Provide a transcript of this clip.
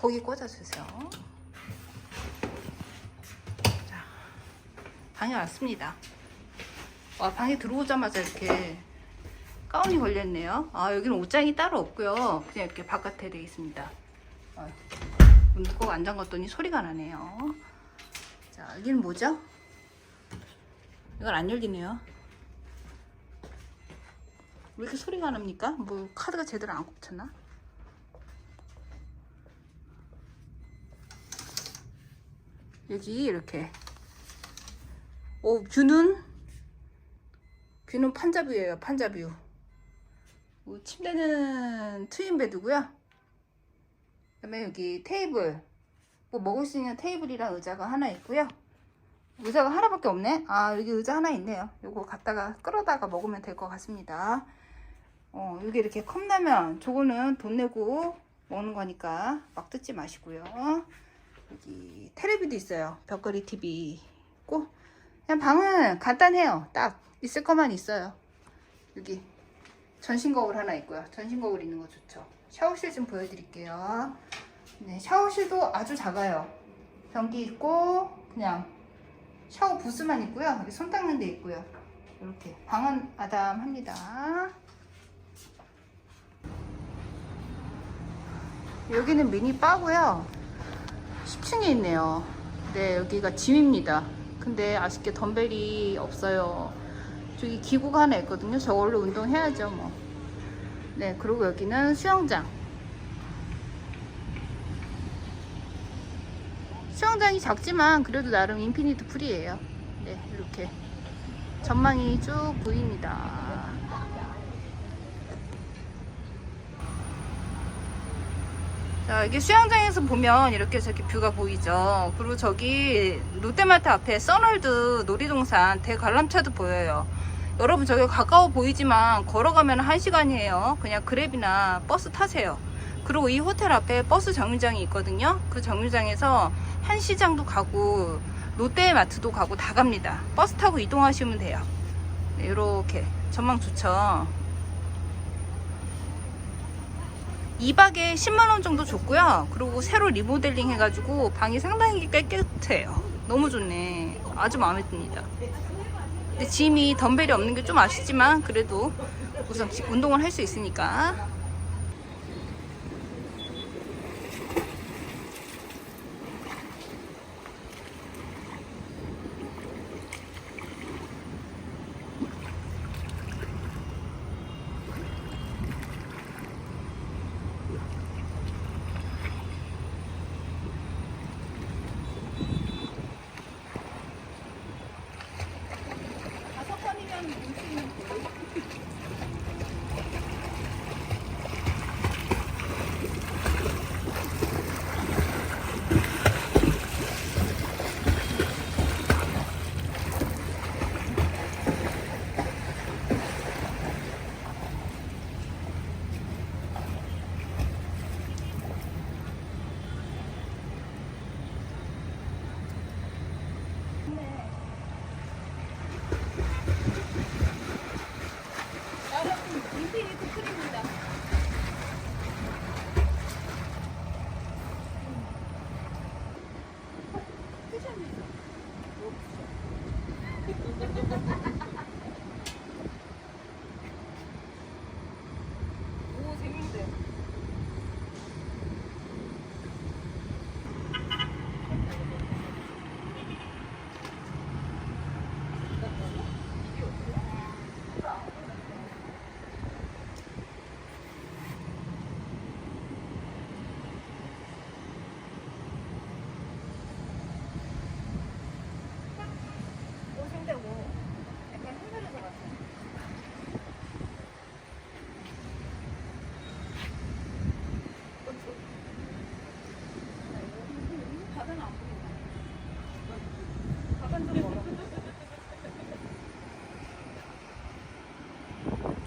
거기 꽂아주세요. 자, 방에 왔습니다. 와, 방에 들어오자마자 이렇게 가운이 걸렸네요. 아, 여기는 옷장이 따로 없고요. 그냥 이렇게 바깥에 되어 있습니다. 아, 문꼭 안 잠갔더니 소리가 나네요. 자, 여기는 뭐죠? 이건 안 열리네요. 왜 이렇게 소리가 납니까? 뭐 카드가 제대로 안 꼽혔나? 여기 이렇게. 오 뷰는? 뷰는 판자뷰예요 판자뷰. 어, 침대는 트윈 베드고요. 그 다음에 여기 테이블. 뭐 먹을 수 있는 테이블이랑 의자가 하나 있고요. 의자가 하나밖에 없네. 아 여기 의자 하나 있네요. 요거 갖다가 끌어다가 먹으면 될 것 같습니다. 어 여기 이렇게 컵라면. 저거는 돈 내고 먹는 거니까 막 뜯지 마시고요 여기 텔레비도 있어요. 벽걸이 TV 있고 그냥 방은 간단해요. 딱 있을 것만 있어요. 여기 전신 거울 하나 있고요. 전신 거울 있는 거 좋죠. 샤워실 좀 보여드릴게요. 네, 샤워실도 아주 작아요. 변기 있고 그냥 샤워 부스만 있고요. 여기 손 닦는 데 있고요. 이렇게 방은 아담합니다. 여기는 미니 바고요. 10층에 있네요. 네, 여기가 짐입니다. 근데 아쉽게 덤벨이 없어요. 저기 기구가 하나 있거든요. 저걸로 운동해야죠, 뭐. 네, 그리고 여기는 수영장. 수영장이 작지만 그래도 나름 인피니트 풀이에요. 네, 이렇게 전망이 쭉 보입니다. 자, 여기 수영장에서 보면 이렇게 저렇게 뷰가 보이죠. 그리고 저기 롯데마트 앞에 써널드 놀이동산 대관람차도 보여요. 여러분 저기 가까워 보이지만 걸어가면 한시간이에요 그냥 그랩이나 버스 타세요. 그리고 이 호텔 앞에 버스 정류장이 있거든요. 그 정류장에서 한시장도 가고 롯데마트도 가고 다 갑니다. 버스 타고 이동하시면 돼요. 네, 이렇게 전망 좋죠. 2박에 10만원 정도 줬고요. 그리고 새로 리모델링 해가지고 방이 상당히 깨끗해요. 너무 좋네. 아주 마음에 듭니다. 근데 짐이 덤벨이 없는 게 좀 아쉽지만 그래도 우선 운동을 할 수 있으니까.